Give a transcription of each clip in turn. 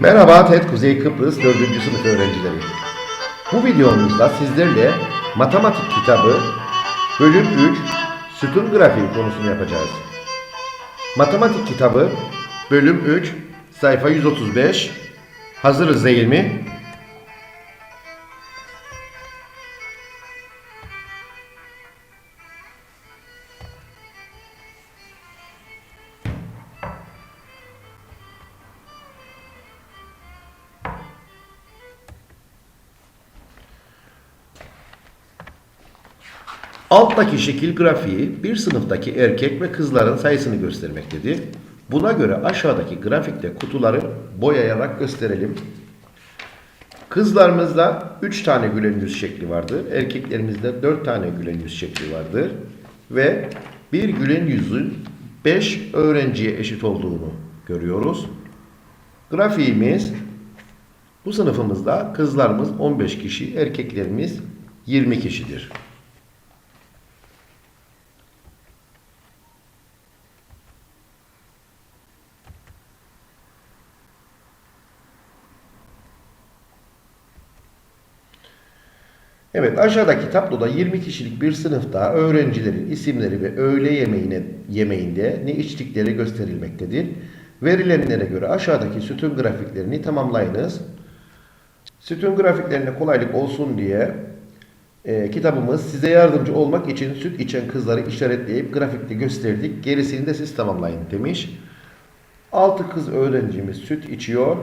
Merhaba TED Kuzey Kıbrıs 4. sınıf öğrencileri. Bu videomuzda sizlerle matematik kitabı bölüm 3 sütun grafiği konusunu yapacağız. Matematik kitabı bölüm 3 sayfa 135 Hazırız değil mi? Alttaki şekil grafiği bir sınıftaki erkek ve kızların sayısını göstermektedir. Buna göre aşağıdaki grafikte kutuları boyayarak gösterelim. Kızlarımızda 3 tane gülen yüz şekli vardır. Erkeklerimizde 4 tane gülen yüz şekli vardır. Ve bir gülen yüzün 5 öğrenciye eşit olduğunu görüyoruz. Grafiğimiz bu sınıfımızda kızlarımız 15 kişi, erkeklerimiz 20 kişidir. Evet aşağıdaki tabloda 20 kişilik bir sınıfta öğrencilerin isimleri ve öğle yemeğine, yemeğinde ne içtikleri gösterilmektedir. Verilenlere göre aşağıdaki sütun grafiklerini tamamlayınız. Sütun grafiklerine kolaylık olsun diye e, kitabımız size yardımcı olmak için süt içen kızları işaretleyip grafikte gösterdik. Gerisini de siz tamamlayın demiş. 6 kız öğrencimiz süt içiyor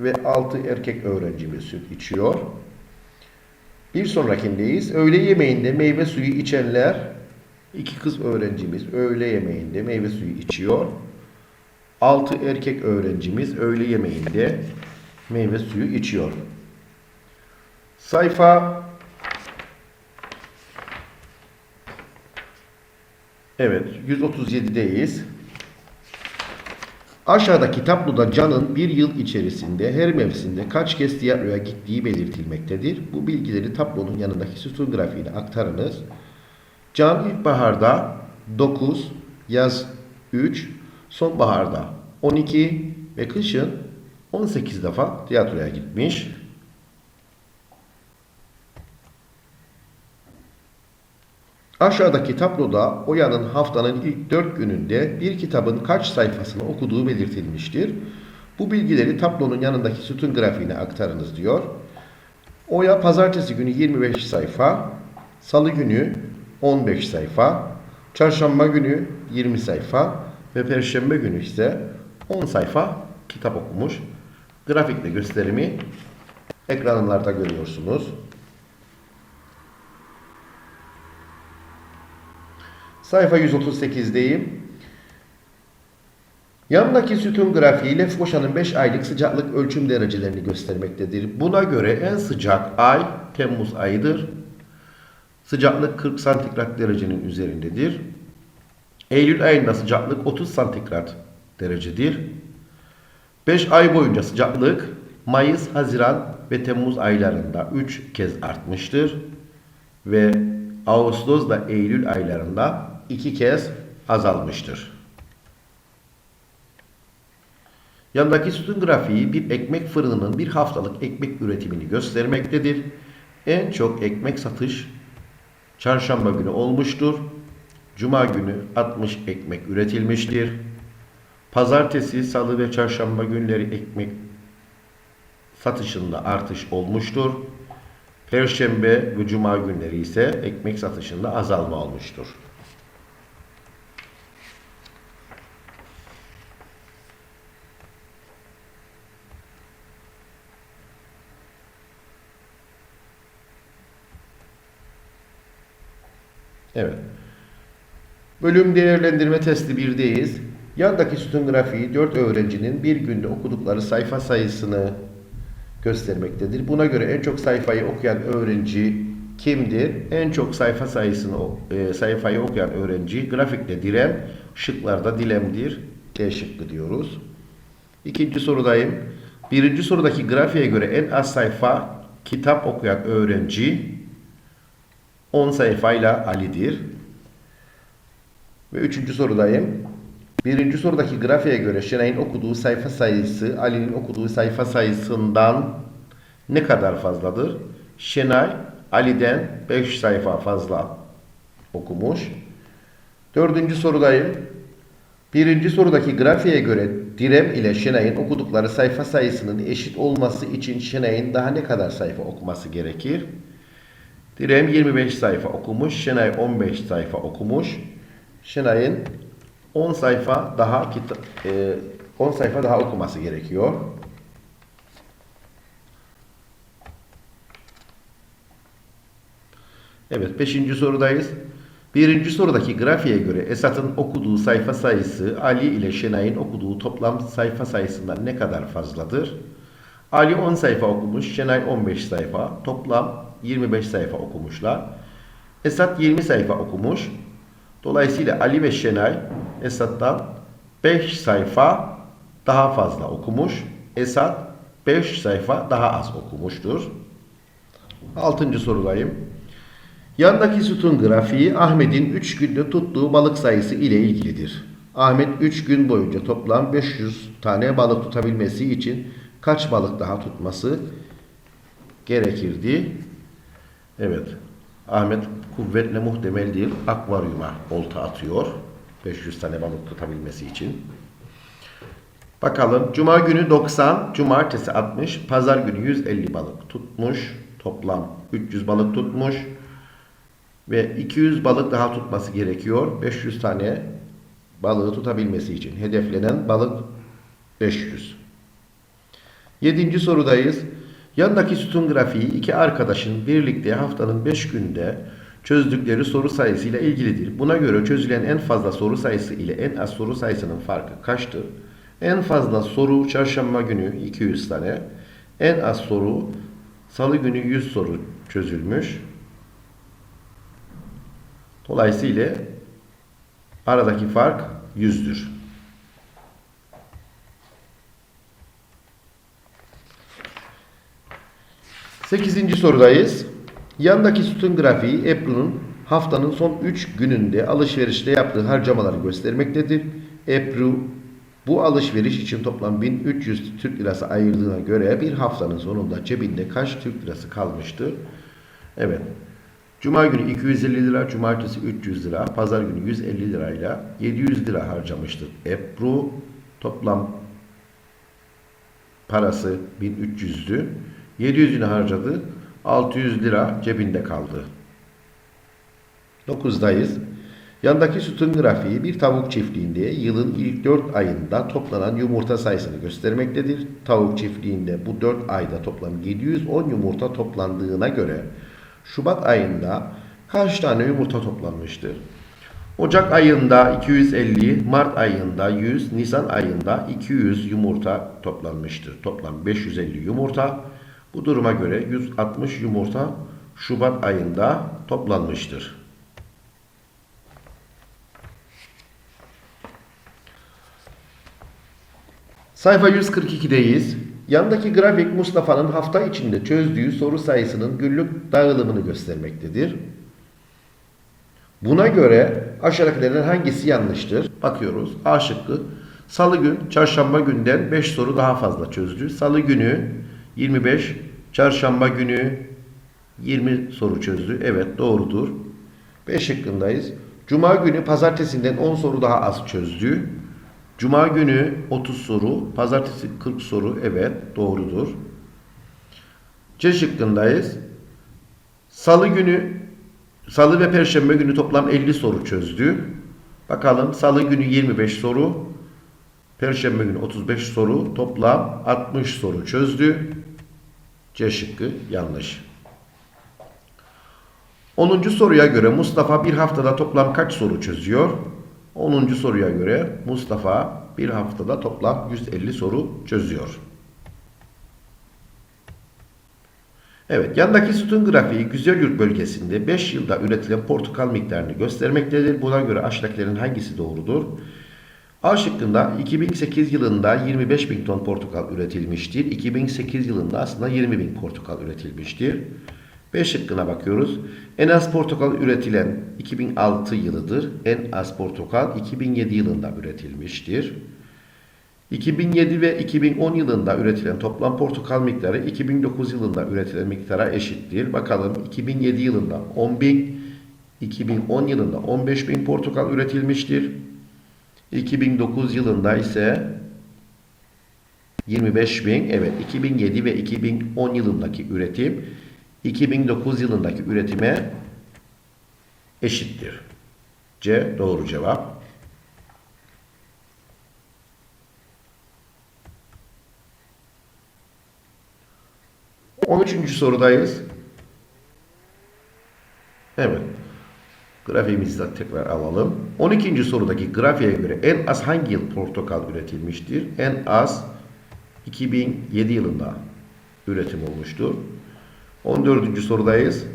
ve 6 erkek öğrencimiz süt içiyor. Bir sonrakindeyiz. Öğle yemeğinde meyve suyu içenler, iki kız öğrencimiz öğle yemeğinde meyve suyu içiyor. Altı erkek öğrencimiz öğle yemeğinde meyve suyu içiyor. Sayfa Evet, 137'deyiz. Aşağıdaki tabloda Can'ın bir yıl içerisinde her mevsimde kaç kez tiyatroya gittiği belirtilmektedir. Bu bilgileri tablonun yanındaki sütun grafiğine aktarınız. Can ilkbaharda 9, yaz 3, sonbaharda 12 ve kışın 18 defa tiyatroya gitmiş. Aşağıdaki tabloda Oya'nın haftanın ilk 4 gününde bir kitabın kaç sayfasını okuduğu belirtilmiştir. Bu bilgileri tablonun yanındaki sütun grafiğine aktarınız diyor. Oya pazartesi günü 25 sayfa, salı günü 15 sayfa, çarşamba günü 20 sayfa ve perşembe günü ise 10 sayfa kitap okumuş. Grafikle gösterimi ekranlarda görüyorsunuz. Sayfa 138'deyim. Yanındaki sütun grafiği Lefkoşa'nın 5 aylık sıcaklık ölçüm derecelerini göstermektedir. Buna göre en sıcak ay Temmuz ayıdır. Sıcaklık 40 santigrat derecenin üzerindedir. Eylül ayında sıcaklık 30 santigrat derecedir. 5 ay boyunca sıcaklık Mayıs, Haziran ve Temmuz aylarında 3 kez artmıştır. Ve Ağustos'da Eylül aylarında 2 kez azalmıştır. Yandaki sütun grafiği bir ekmek fırınının bir haftalık ekmek üretimini göstermektedir. En çok ekmek satış çarşamba günü olmuştur. Cuma günü 60 ekmek üretilmiştir. Pazartesi, salı ve çarşamba günleri ekmek satışında artış olmuştur. Perşembe ve cuma günleri ise ekmek satışında azalma olmuştur. Evet. Bölüm değerlendirme testi 1'deyiz. Yandaki sütun grafiği 4 öğrencinin bir günde okudukları sayfa sayısını göstermektedir. Buna göre en çok sayfayı okuyan öğrenci kimdir? En çok sayfa sayısını e, sayfayı okuyan öğrenci grafikte direm, şıklarda dilemdir. D şıkkı diyoruz. İkinci sorudayım. Birinci sorudaki grafiğe göre en az sayfa kitap okuyan öğrenci 10 sayfayla Ali'dir. Ve üçüncü sorudayım. Birinci sorudaki grafiğe göre Şenay'ın okuduğu sayfa sayısı Ali'nin okuduğu sayfa sayısından ne kadar fazladır? Şenay Ali'den 5 sayfa fazla okumuş. Dördüncü sorudayım. Birinci sorudaki grafiğe göre Direm ile Şenay'ın okudukları sayfa sayısının eşit olması için Şenay'ın daha ne kadar sayfa okuması gerekir? Direm 25 sayfa okumuş, Şenay 15 sayfa okumuş. Şenay'ın 10 sayfa daha kita- e, 10 sayfa daha okuması gerekiyor. Evet, 5. sorudayız. Birinci sorudaki grafiğe göre Esat'ın okuduğu sayfa sayısı Ali ile Şenay'ın okuduğu toplam sayfa sayısından ne kadar fazladır? Ali 10 sayfa okumuş, Şenay 15 sayfa, toplam 25 sayfa okumuşlar. Esat 20 sayfa okumuş. Dolayısıyla Ali ve Şenay Esat'tan 5 sayfa daha fazla okumuş. Esat 5 sayfa daha az okumuştur. Altıncı sorudayım. Yandaki sütun grafiği Ahmet'in 3 günde tuttuğu balık sayısı ile ilgilidir. Ahmet 3 gün boyunca toplam 500 tane balık tutabilmesi için kaç balık daha tutması gerekirdi? Evet. Ahmet kuvvetle muhtemel değil akvaryuma olta atıyor. 500 tane balık tutabilmesi için. Bakalım. Cuma günü 90, cumartesi 60, pazar günü 150 balık tutmuş. Toplam 300 balık tutmuş. Ve 200 balık daha tutması gerekiyor. 500 tane balığı tutabilmesi için. Hedeflenen balık 500. Yedinci sorudayız. Yandaki sütun grafiği iki arkadaşın birlikte haftanın 5 günde çözdükleri soru sayısıyla ilgilidir. Buna göre çözülen en fazla soru sayısı ile en az soru sayısının farkı kaçtır? En fazla soru çarşamba günü 200 tane. En az soru salı günü 100 soru çözülmüş. Dolayısıyla aradaki fark 100'dür. Sekizinci sorudayız. Yandaki sütun grafiği Ebru'nun haftanın son 3 gününde alışverişte yaptığı harcamaları göstermektedir. Ebru bu alışveriş için toplam 1300 Türk lirası ayırdığına göre bir haftanın sonunda cebinde kaç Türk lirası kalmıştır? Evet. Cuma günü 250 lira, cumartesi 300 lira, pazar günü 150 lirayla 700 lira harcamıştır. Ebru toplam parası 1300'dü. 700'ünü harcadı. 600 lira cebinde kaldı. 9'dayız. Yandaki sütun grafiği bir tavuk çiftliğinde yılın ilk 4 ayında toplanan yumurta sayısını göstermektedir. Tavuk çiftliğinde bu 4 ayda toplam 710 yumurta toplandığına göre Şubat ayında kaç tane yumurta toplanmıştır? Ocak ayında 250, Mart ayında 100, Nisan ayında 200 yumurta toplanmıştır. Toplam 550 yumurta. Bu duruma göre 160 yumurta Şubat ayında toplanmıştır. Sayfa 142'deyiz. Yandaki grafik Mustafa'nın hafta içinde çözdüğü soru sayısının günlük dağılımını göstermektedir. Buna göre aşağıdakilerden hangisi yanlıştır? Bakıyoruz. A şıkkı. Salı gün, çarşamba günden 5 soru daha fazla çözdü. Salı günü 25, çarşamba günü 20 soru çözdü. Evet doğrudur. B şıkkındayız. Cuma günü pazartesinden 10 soru daha az çözdü. Cuma günü 30 soru, pazartesi 40 soru. Evet doğrudur. C şıkkındayız. Salı günü Salı ve Perşembe günü toplam 50 soru çözdü. Bakalım Salı günü 25 soru, Perşembe günü 35 soru, toplam 60 soru çözdü. C şıkkı yanlış. 10. soruya göre Mustafa bir haftada toplam kaç soru çözüyor? 10. soruya göre Mustafa bir haftada toplam 150 soru çözüyor. Evet, yandaki sütun grafiği Güzelyurt bölgesinde 5 yılda üretilen portakal miktarını göstermektedir. Buna göre aşağıdakilerin hangisi doğrudur? A şıkkında 2008 yılında 25 bin ton portakal üretilmiştir. 2008 yılında aslında 20 bin portakal üretilmiştir. B şıkkına bakıyoruz. En az portakal üretilen 2006 yılıdır. En az portakal 2007 yılında üretilmiştir. 2007 ve 2010 yılında üretilen toplam portakal miktarı 2009 yılında üretilen miktara eşittir. Bakalım 2007 yılında 10.000, 2010 yılında 15.000 portakal üretilmiştir. 2009 yılında ise 25.000. Evet 2007 ve 2010 yılındaki üretim 2009 yılındaki üretime eşittir. C doğru cevap. On üçüncü sorudayız. Evet. Grafiğimizi de tekrar alalım. 12. sorudaki grafiğe göre en az hangi yıl portakal üretilmiştir? En az 2007 yılında üretim olmuştur. 14. sorudayız.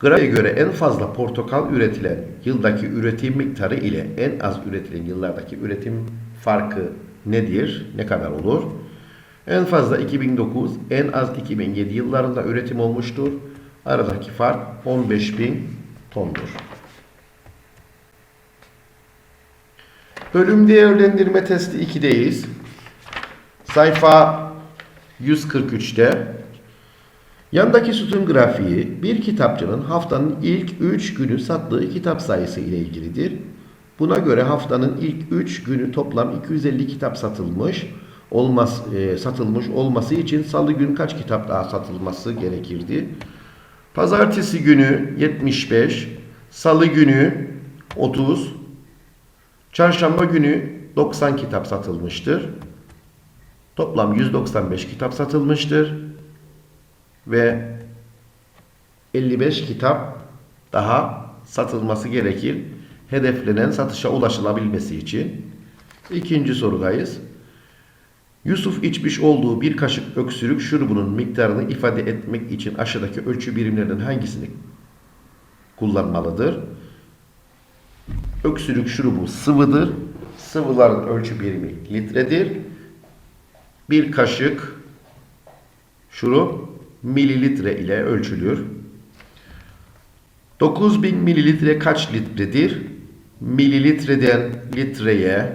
Grafiğe göre en fazla portakal üretilen yıldaki üretim miktarı ile en az üretilen yıllardaki üretim farkı nedir? Ne kadar olur? En fazla 2009, en az 2007 yıllarında üretim olmuştur. Aradaki fark 15.000 tondur. Bölüm değerlendirme testi 2'deyiz. Sayfa 143'te. Yandaki sütun grafiği bir kitapçının haftanın ilk 3 günü sattığı kitap sayısı ile ilgilidir. Buna göre haftanın ilk 3 günü toplam 250 kitap satılmış olmaz, e, satılmış olması için salı gün kaç kitap daha satılması gerekirdi? Pazartesi günü 75, salı günü 30, çarşamba günü 90 kitap satılmıştır. Toplam 195 kitap satılmıştır ve 55 kitap daha satılması gerekir. Hedeflenen satışa ulaşılabilmesi için. İkinci sorudayız. Yusuf içmiş olduğu bir kaşık öksürük şurubunun miktarını ifade etmek için aşağıdaki ölçü birimlerinden hangisini kullanmalıdır? Öksürük şurubu sıvıdır. Sıvıların ölçü birimi litredir. Bir kaşık şurup mililitre ile ölçülür. 9000 mililitre kaç litredir? Mililitreden litreye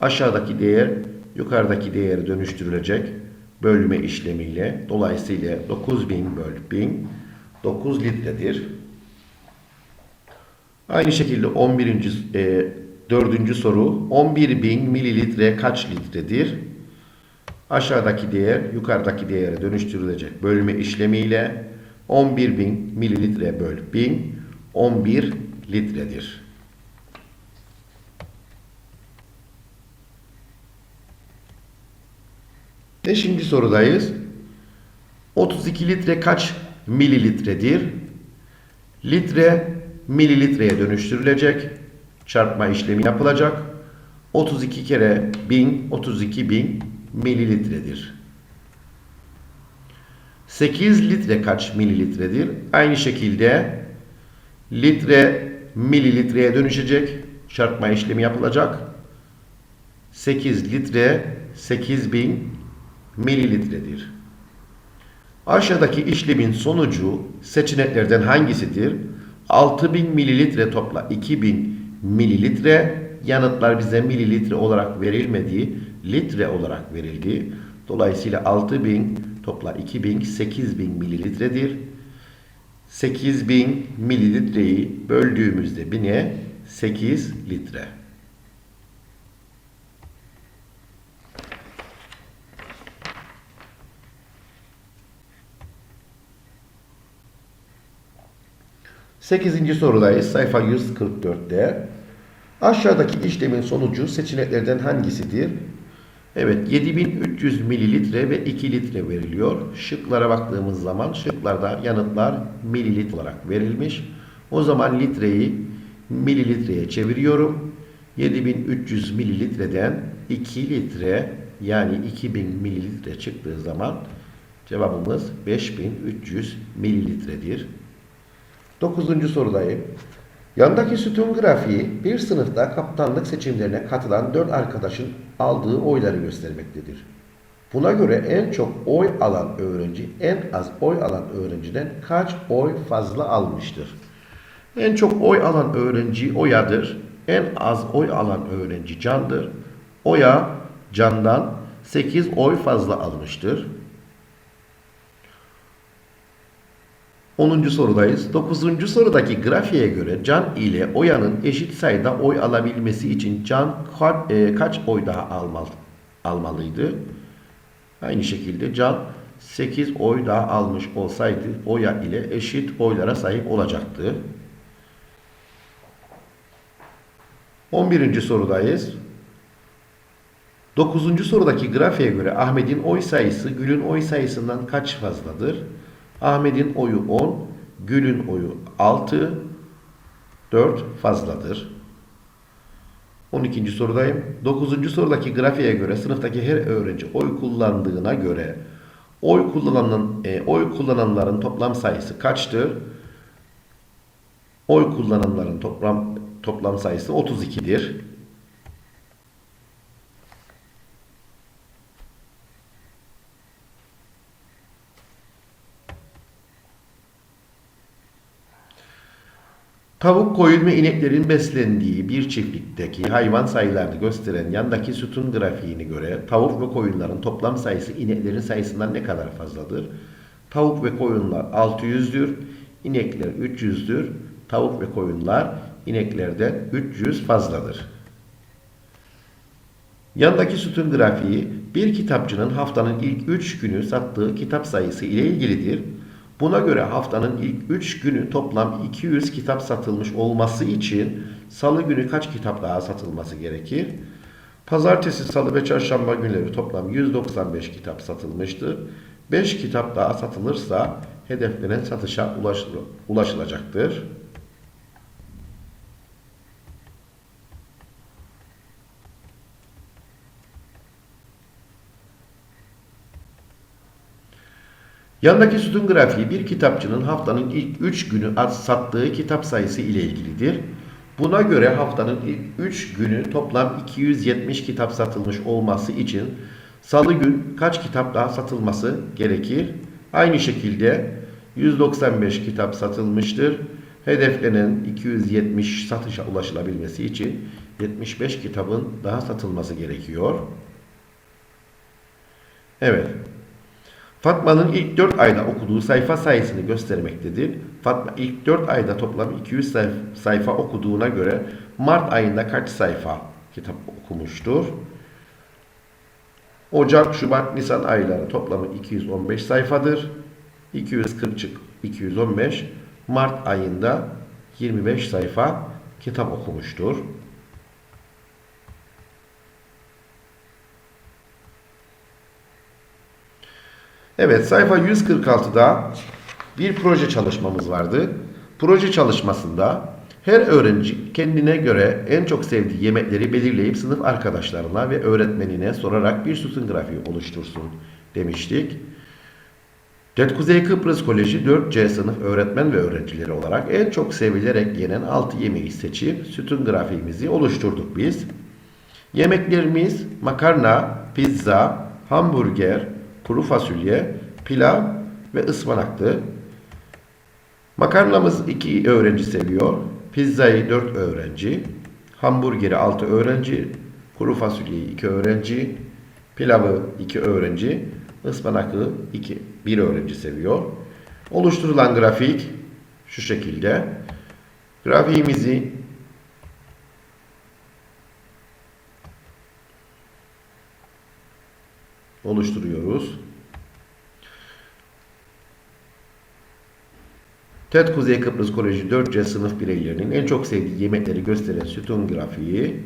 aşağıdaki değer yukarıdaki değere dönüştürülecek bölme işlemiyle. Dolayısıyla 9000 bölü 1000 9 litredir. Aynı şekilde 11. E, 4. soru 11.000 mililitre kaç litredir? Aşağıdaki değer yukarıdaki değere dönüştürülecek bölme işlemiyle 11.000 mililitre bölü 1000 11 litredir. Beşinci sorudayız. 32 litre kaç mililitredir? Litre mililitreye dönüştürülecek. Çarpma işlemi yapılacak. 32 kere 1000 32 bin mililitredir. 8 litre kaç mililitredir? Aynı şekilde litre mililitreye dönüşecek. Çarpma işlemi yapılacak. 8 litre 8000 mililitredir. Aşağıdaki işlemin sonucu seçeneklerden hangisidir? 6000 mililitre topla 2000 mililitre yanıtlar bize mililitre olarak verilmediği litre olarak verildi. Dolayısıyla 6000 topla 2000 8000 mililitredir. 8000 mililitreyi böldüğümüzde 1000'e 8 litre. Sekizinci sorudayız. Sayfa 144'te. Aşağıdaki işlemin sonucu seçeneklerden hangisidir? Evet 7300 mililitre ve 2 litre veriliyor. Şıklara baktığımız zaman şıklarda yanıtlar mililitre olarak verilmiş. O zaman litreyi mililitreye çeviriyorum. 7300 mililitreden 2 litre yani 2000 mililitre çıktığı zaman cevabımız 5300 mililitredir. Dokuzuncu sorudayım. Yandaki sütun grafiği bir sınıfta kaptanlık seçimlerine katılan dört arkadaşın aldığı oyları göstermektedir. Buna göre en çok oy alan öğrenci en az oy alan öğrenciden kaç oy fazla almıştır? En çok oy alan öğrenci Oya'dır. En az oy alan öğrenci Can'dır. Oya Can'dan 8 oy fazla almıştır. 10. sorudayız. 9. sorudaki grafiğe göre Can ile Oya'nın eşit sayıda oy alabilmesi için Can ka- e, kaç oy daha almalı, almalıydı? Aynı şekilde Can 8 oy daha almış olsaydı Oya ile eşit oylara sahip olacaktı. 11. sorudayız. 9. sorudaki grafiğe göre Ahmet'in oy sayısı Gül'ün oy sayısından kaç fazladır? Ahmet'in oyu 10, Gül'ün oyu 6, 4 fazladır. 12. sorudayım. 9. sorudaki grafiğe göre sınıftaki her öğrenci oy kullandığına göre oy kullanan e, oy kullananların toplam sayısı kaçtır? Oy kullananların toplam toplam sayısı 32'dir. Tavuk, koyun ve ineklerin beslendiği bir çiftlikteki hayvan sayılarını gösteren yandaki sütun grafiğine göre tavuk ve koyunların toplam sayısı ineklerin sayısından ne kadar fazladır? Tavuk ve koyunlar 600'dür, inekler 300'dür. Tavuk ve koyunlar ineklerden 300 fazladır. Yandaki sütun grafiği bir kitapçının haftanın ilk 3 günü sattığı kitap sayısı ile ilgilidir. Buna göre haftanın ilk 3 günü toplam 200 kitap satılmış olması için salı günü kaç kitap daha satılması gerekir? Pazartesi, salı ve çarşamba günleri toplam 195 kitap satılmıştır. 5 kitap daha satılırsa hedeflenen satışa ulaşıl- ulaşılacaktır. Yandaki sütun grafiği bir kitapçının haftanın ilk 3 günü sattığı kitap sayısı ile ilgilidir. Buna göre haftanın ilk 3 günü toplam 270 kitap satılmış olması için salı gün kaç kitap daha satılması gerekir? Aynı şekilde 195 kitap satılmıştır. Hedeflenen 270 satışa ulaşılabilmesi için 75 kitabın daha satılması gerekiyor. Evet. Fatma'nın ilk 4 ayda okuduğu sayfa sayısını göstermektedir. Fatma ilk 4 ayda toplam 200 sayfa, okuduğuna göre Mart ayında kaç sayfa kitap okumuştur? Ocak, Şubat, Nisan ayları toplamı 215 sayfadır. 240 çık 215 Mart ayında 25 sayfa kitap okumuştur. Evet sayfa 146'da bir proje çalışmamız vardı. Proje çalışmasında her öğrenci kendine göre en çok sevdiği yemekleri belirleyip sınıf arkadaşlarına ve öğretmenine sorarak bir sütun grafiği oluştursun demiştik. TED Kuzey Kıbrıs Koleji 4C sınıf öğretmen ve öğrencileri olarak en çok sevilerek yenen 6 yemeği seçip sütun grafiğimizi oluşturduk biz. Yemeklerimiz makarna, pizza, hamburger, kuru fasulye, pilav ve ıspanaktı. Makarnamız 2 öğrenci seviyor. Pizzayı 4 öğrenci. Hamburgeri 6 öğrenci. Kuru fasulyeyi 2 öğrenci. Pilavı 2 öğrenci. ıspanakı 2 1 öğrenci seviyor. Oluşturulan grafik şu şekilde. Grafiğimizi oluşturuyoruz. TED Kuzey Kıbrıs Koleji 4C sınıf bireylerinin en çok sevdiği yemekleri gösteren sütun grafiği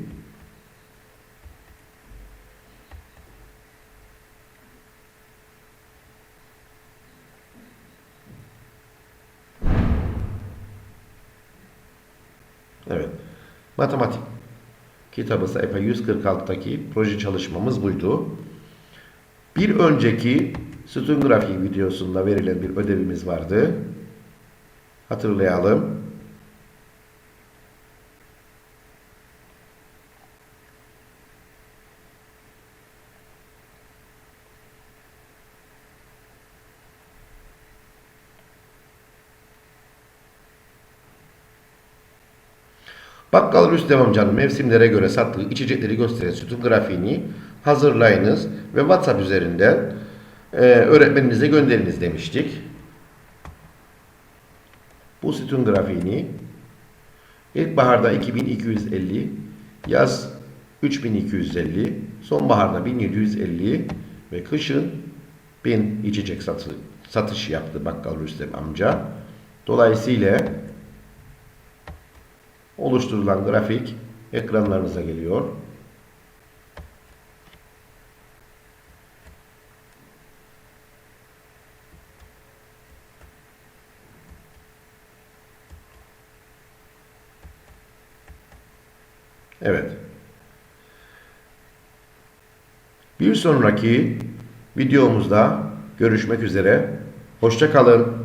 Evet. Matematik kitabı sayfa 146'daki proje çalışmamız buydu. Bir önceki sütun grafiği videosunda verilen bir ödevimiz vardı. Hatırlayalım. Bakkal Rüstem amcanın mevsimlere göre sattığı içecekleri gösteren sütun grafiğini hazırlayınız ve WhatsApp üzerinden e, öğretmeninize gönderiniz demiştik. Bu sütun grafiğini ilkbaharda 2250, yaz 3250, sonbaharda 1750 ve kışın 1000 içecek satı, satış yaptı Bakkal Rüstem amca. Dolayısıyla oluşturulan grafik ekranlarınıza geliyor. Evet. Bir sonraki videomuzda görüşmek üzere. Hoşça kalın.